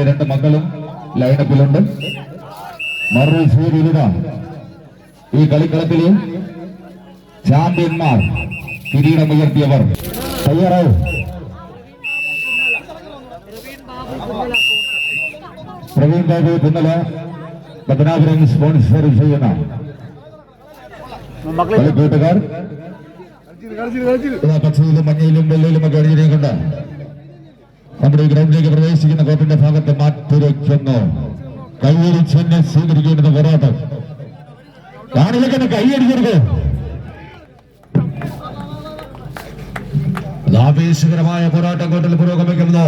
അദ്ദേഹത്തിന്റെ രണ്ട് മക്കളും ലൈനപ്പിലുണ്ട് മറുപടി ഈ കളിക്കളത്തിലെ ചാമ്പ്യന്മാർ കിരീടമുയർത്തിയവർ. തയ്യാറാവും. പ്രവീൺ ബാബു പുന്നല പത്തനാപുരം സ്പോൺസർ ചെയ്യുന്ന കളിക്കൂട്ടുകാർ. പച്ചയിലും മഞ്ഞയിലും വെള്ളയിലും ഒക്കെ അണിഞ്ഞിരിക്കൊണ്ട് നമ്മുടെ ഗ്രൗണ്ടിലേക്ക് പ്രവേശിക്കുന്ന കോട്ടിന്റെ ഭാഗത്ത് മാറ്റുരയ്ക്കുന്നു കൈയടിച്ചെന്നെ സ്വീകരിക്കേണ്ടത് പോരാട്ടം. കാണിലേക്കെന്നെ കൈയടിക്കരുത് ആവേശകരമായ പോരാട്ടം കോട്ടിൽ പുരോഗമിക്കുന്നു.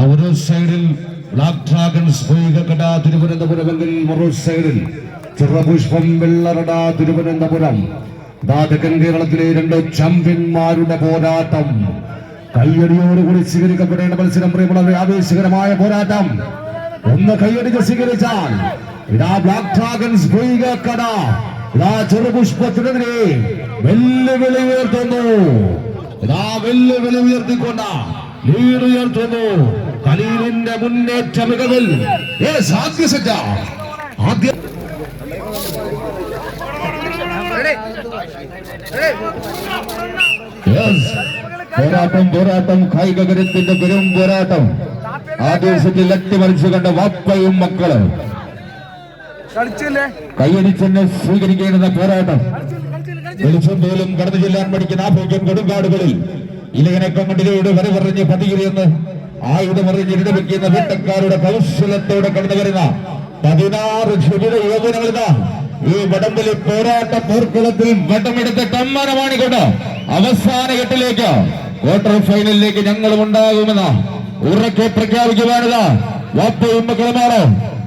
ഒരു സൈഡിൽ ബ്ലാക്ക് ഡ്രാഗൺസ് ഭൂയികക്കട തിരുവനന്തപുരമെങ്കിൽ മറു സൈഡിൽ ചിറപുഷ്പം വെള്ളറട തിരുവനന്തപുരം. ദാതകൻ കേരളത്തിലെ രണ്ട് ചാമ്പ്യന്മാരുടെ പോരാട്ടം. കയ്യടിയോടുകൂടി സ്വീകരിക്കപ്പെടേണ്ട മത്സരം പ്രിയമുള്ളവരെ ആവേശകരമായ പോരാട്ടം. ഒന്ന് കൈയടിച്ച് സ്വീകരിച്ചാൽ ഇതാ ബ്ലാക്ക് ഡ്രാഗൺസ് കട. ഇതാ ചെറുപുഷ്പത്തിനെതിരെ വെല്ലുവിളി ഉയർത്തുന്നു. ഇതാ വെല്ലുവിളി ഉയർത്തിക്കൊണ്ട് ലീഡ് ഉയർത്തുന്നു. കലീലിന്റെ മുന്നേറ്റ മികവിൽ. ആദ്യ സെറ്റ്. ആദ്യ Yes. പോരാട്ടം പോരാട്ടം കായിക കരുത്തിന്റെ പെരും പോരാട്ടം. ആ ദിവസത്തിൽ ലക്തി അട്ടിമറിച്ചു കണ്ട വാപ്പയും മക്കളും. കയ്യടിച്ചെന്നെ കൈയടിച്ചെന്നെ സ്വീകരിക്കേണ്ടുന്ന പോരാട്ടം. വെളിച്ചം പോലും കടന്നു ചെല്ലാൻ പഠിക്കുന്ന ആഭ്യന്തരം കൊടുങ്കാടുകളിൽ ഇലകനക്കം കൊണ്ടിലൂടെ വരെ പറഞ്ഞ് പതികിരിയെന്ന് ആയുധമറിഞ്ഞ് ഇടവെക്കുന്ന വേട്ടക്കാരുടെ കൗശലത്തോടെ കടന്നു വരുന്ന പതിനാറ് ചുരുത യുവജനങ്ങളിതാ ഈ വടംവലി പോരാട്ട പോർക്കുളത്തിൽ വടമെടുത്ത് തമ്മാനമാണിക്കൊണ്ട് അവസാന ഘട്ടിലേക്ക് ക്വാർട്ടർ ഫൈനലിലേക്ക് ഞങ്ങളും ഉണ്ടാകുമെന്ന് ഉറക്കെ പ്രഖ്യാപിക്കുവാനിതാ വാപ്പയും മക്കളുമാണ്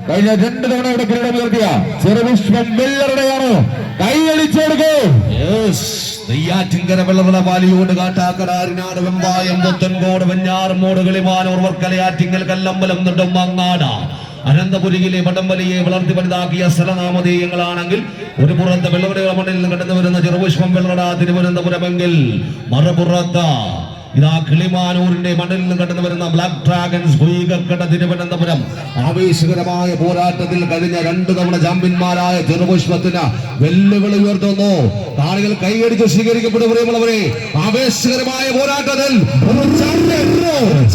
കഴിഞ്ഞ രണ്ട് തവണ ഇവിടെ കിരീടം ഉയർത്തിയ ചെറുവിശ്വം വെള്ളറുടെയാണ്? കൈയടിച്ചെടുക്കൂ നെയ്യാറ്റിങ്കര പാലിയോട് കാട്ടാക്കടാരിനാട് വെമ്പായം പുത്തൻകോട് വെഞ്ഞാറമോട് കിളിമാനൂർ വർക്കലയാറ്റിങ്കൽ കല്ലമ്പലം നെടുമങ്ങാട് അനന്തപുരിയിലെ വടംവലിയെ വളർത്തി വലുതാക്കിയ സ്ഥലനാമധേയങ്ങളാണെങ്കിൽ ഒരു പുറത്ത് വെള്ളവരകള മണ്ണിൽ നിന്ന് കടന്നു വരുന്ന ചെറുപുഷ്പം വെള്ളട തിരുവനന്തപുരമെങ്കിൽ മറുപുറത്ത് ഇതാ കിളിമാനൂരിന്റെ മണ്ണിൽ നിന്ന് കടന്നു വരുന്ന ബ്ലാക്ക് ഡ്രാഗൺസ് ഭൂയികക്കട തിരുവനന്തപുരം ആവേശകരമായ പോരാട്ടത്തിൽ കഴിഞ്ഞ രണ്ടു തവണ ചാമ്പ്യന്മാരായ ചെറുപുഷ്പത്തിന് വെല്ലുവിളി ഉയർത്തുന്നു കാണികൾ കൈയടിച്ച് സ്വീകരിക്കപ്പെടും പ്രിയമുള്ളവരെ. ആവേശകരമായ പോരാട്ടത്തിൽ ഒരു ചാമ്പ്യൻ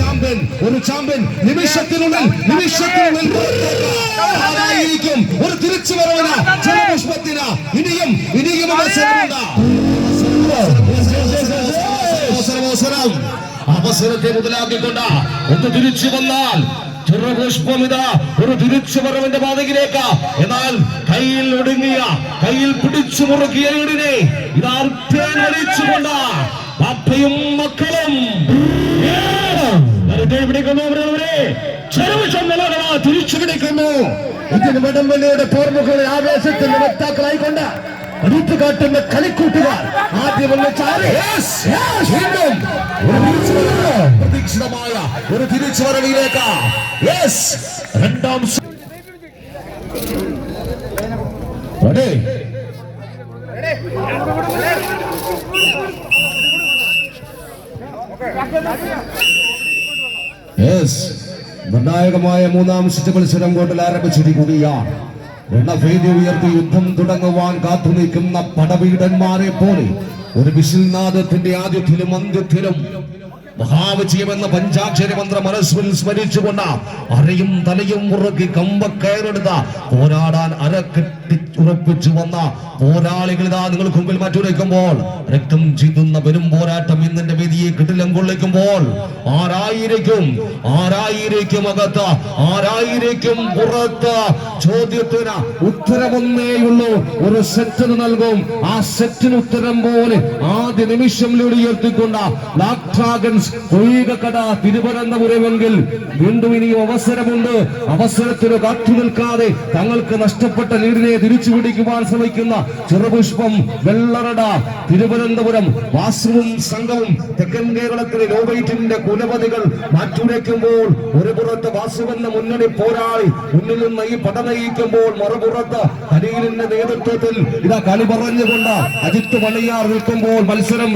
ചാമ്പ്യൻ ഒരു ചാമ്പ്യൻ നിമിഷത്തിനുള്ളിൽ നിമിഷത്തിനുള്ളിൽ ഒരു തിരിച്ചു വരവിന് ചെറുപുഷ്പത്തിന് ഇനിയും ഇനിയും അവസരമുണ്ട്. അവസരം അവസരത്തെ മുതലാക്കിക്കൊണ്ട്. ഒന്ന് തിരിച്ചു വന്നാൽ ചെറുപുഷ്പമിത ഒരു തിരിച്ചു വരവിന്റെ പാതകിലേക്ക് എന്നാൽ കയ്യിൽ ഒടുങ്ങിയ കയ്യിൽ പിടിച്ചു മുറുക്കിയ ഈടിനെ ഇതാ അർത്ഥം വലിച്ചുകൊണ്ട് പാപ്പയും മക്കളും. വെറുതെ പിടിക്കുന്നു അവരവരെ ചെറുപുഷ്പം നിലകളാ തിരിച്ചു പിടിക്കുന്നു ഇതിന് വടംവലിയുടെ പോർമുഖങ്ങളിൽ ആവേശത്തിന്റെ വക്താക്കളായിക്കൊണ്ട് അടുത്തു കാട്ടുന്ന കളിക്കൂട്ടുകാർ ആദ്യം ഒന്ന് ചാരി വീണ്ടും ഒരു തിരിച്ചുവരവ്. പ്രതീക്ഷിതമായ ഒരു തിരിച്ചുവരവിലേക്ക്. രണ്ടാം. നിർണായകമായ മൂന്നാം സിറ്റ് മത്സരം കോട്ടിൽ ആരംഭിച്ചിരിക്കുകയാണ്. രണഭേദി ഉയർത്തി യുദ്ധം തുടങ്ങുവാൻ കാത്തു നിൽക്കുന്ന പടവീടന്മാരെ പോലെ ഒരു വിശിൽനാഥത്തിന്റെ ആദ്യത്തിലും അന്ത്യത്തിലും മഹാവിജയമെന്ന പഞ്ചാക്ഷര മന്ത്ര മനസ്സിൽ സ്മരിച്ചുകൊണ്ട് അരയും തലയും മുറുക്കി കമ്പക്കയറെടുത്ത പോരാടാൻ അരക്കെട്ടി ഉറപ്പിച്ചു വന്ന പോരാളികൾ ഇതാ നിങ്ങൾക്ക് മുമ്പിൽ മാറ്റുരയ്ക്കുമ്പോൾ രക്തം ചിന്തുന്ന പെരും പോരാട്ടം ഇന്നിന്റെ വേദിയെ കിട്ടിലം കൊള്ളിക്കുമ്പോൾ. ആരായിരിക്കും? ആരായിരിക്കും അകത്ത്? ആരായിരിക്കും പുറത്ത്? ചോദ്യത്തിന് ഉത്തരമൊന്നേയുള്ളൂ ഒരു സെറ്റിന് നൽകും. ആ സെറ്റിന് ഉത്തരം പോലെ ആദ്യ നിമിഷം ഉയർത്തിക്കൊണ്ട് ബ്ലാക്ക് ഡ്രാഗൺസ് കൊയ്യകട തിരുവനന്തപുരമെങ്കിൽ വീണ്ടും ഇനിയും അവസരമുണ്ട്. അവസരത്തിന് കാത്തു നിൽക്കാതെ തങ്ങൾക്ക് നഷ്ടപ്പെട്ട ലീഡിനെ തിരിച്ചു പിടിക്കുവാൻ ശ്രമിക്കുന്ന ചെറുപുഷ്പം വെള്ളറട തിരുവനന്തപുരം വാസുവും സംഘവും തെക്കൻ കേരളത്തിലെ ലോവൈറ്റിന്റെ കുലപതികൾ മാറ്റുരയ്ക്കുമ്പോൾ ഒരു പുറത്ത് വാസുവെന്ന മുന്നണി പോരാളി മുന്നിൽ നിന്ന് ഈ പട നയിക്കുമ്പോൾ മറുപുറത്ത് അനിയലിന്റെ നേതൃത്വത്തിൽ ഇതാ കളി പറഞ്ഞുകൊണ്ട് അജിത്ത് മണിയാർ നിൽക്കുമ്പോൾ മത്സരം